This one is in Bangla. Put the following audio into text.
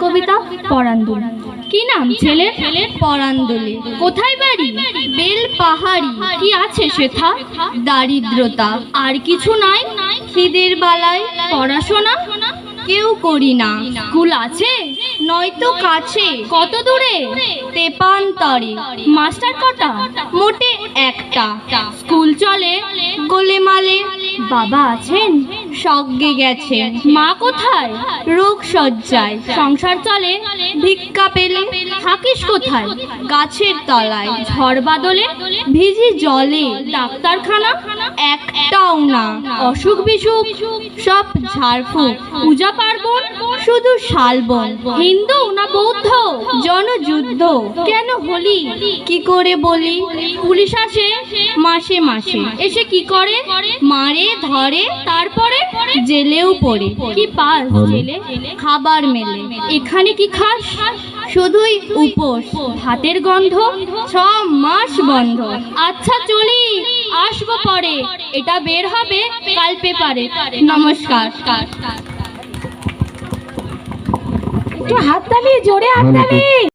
কবিতা পরান্দুলি। কি নাম ছেলে? পরান্দুলি। কোথায় বাড়ি? বেল পাহাড়ি। কি আছে সেথা দারিদ্রতা। আর কিছু নাই? খিদের বালায় পড়াশোনা? কেউ করি না। স্কুল আছে? নয়তো কাছে। কত দূরে? তেপান্তরে। মাস্টার কটা? মোটে একটা। স্কুল চলে? গোলেমালে। বাবা আছেন? সজ্ঞে গেছে। মা কোথায়? রোগ সজ্জায় সংসার চলে, ভিক্ষা পেলে থাকিস কোথায়? গাছের তলায়, ঝড় বাদলে ভিজি জলে, ডাক্তারখানা একটাও না। অসুখ বিসুখ সব ঝাড়ফুঁক। পূজা পার্বণ শুধু শালবন। হিন্দু না বৌদ্ধ জনযুদ্ধ। কেন হলি? কি করে বলি? পুলিশ আসে মাসে মাসে। এসে কি করে? মারে ধরে তারপরে জেলেও পড়ে। কি পাস জেলে? খাবার মেলে। এখানে কি খাস? শুধুই উপোস। ভাতের গন্ধ ছ মাস বন্ধ। আচ্ছা চলি আসব পরে এটা বের হবে কাল পেপারে। নমস্কার। একটু হাততালি জোরে হাত হাততালি